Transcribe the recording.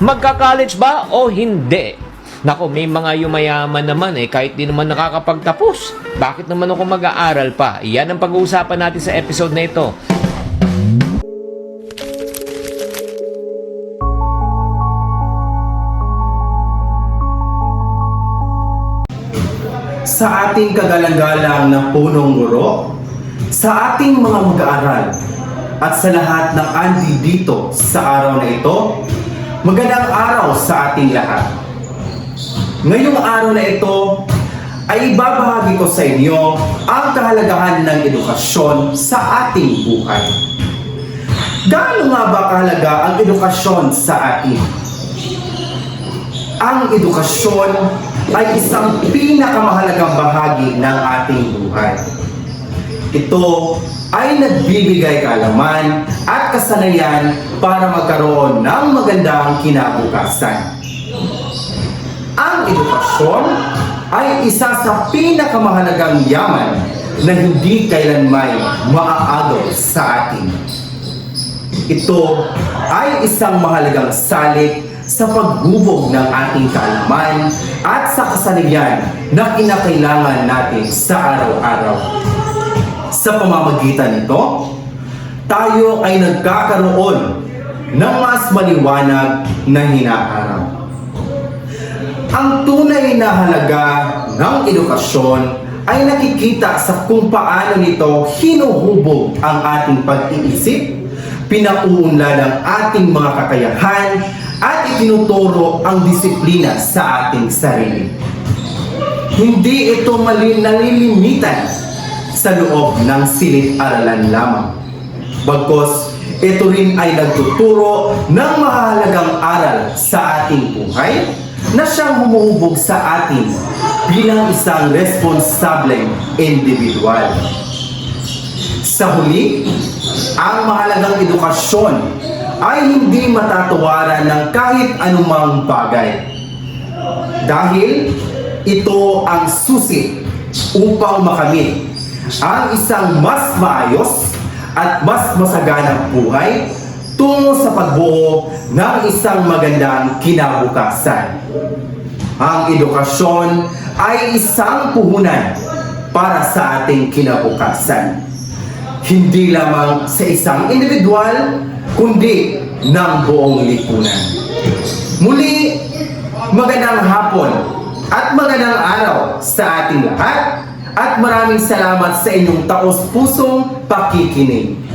Magka-college ba o hindi? Nako, may mga yumayaman naman eh, kahit di naman nakakapagtapos. Bakit naman ako mag-aaral pa? Yan ang pag-uusapan natin sa episode na ito. sa ating kagalang-galang na punong guro, sa ating mga mag-aaral, at sa lahat ng andi dito sa araw na ito, magandang araw sa ating lahat. Ngayong araw na ito, ay ibabahagi ko sa inyo ang kahalagahan ng edukasyon sa ating buhay. Gaano nga ba kahalaga ang edukasyon sa atin? Ang edukasyon ay isang pinakamahalagang bahagi ng ating buhay. Ito ay nagbibigay kaalaman at kasanayan para magkaroon ng magandang kinabukasan. Ang edukasyon ay isa sa pinakamahalagang yaman na hindi kailanmay maaagaw sa atin. Ito ay isang mahalagang salik sa paghubog ng ating kaalaman at sa kasanayan na kinakailangan natin sa araw-araw. Sa pamamagitan nito, tayo ay nagkakaroon ng mas maliwanag na hinaharap. Ang tunay na halaga ng edukasyon ay nakikita sa kung paano nito hinuhubog ang ating pag-iisip, pinauunlad ang ating mga kakayahan, at itinuturo ang disiplina sa ating sarili. Hindi ito mali nalilimitan sa loob ng silid-aralan lamang. Bagkos, ito rin ay nagtuturo ng mahalagang aral sa ating buhay na siyang humuhubog sa atin bilang isang responsableng individual. Sa huli, ang mahalagang edukasyon ay hindi matatawaran ng kahit anumang bagay. Dahil ito ang susi upang makamit ang isang mas maayos at mas masaganang buhay tungo sa pagbuo ng isang magandang kinabukasan. Ang edukasyon ay isang puhunan para sa ating kinabukasan. Hindi lamang sa isang individual, kundi ng buong lipunan. Muli, magandang hapon at magandang araw sa ating lahat at maraming salamat sa inyong taos-pusong pakikinig.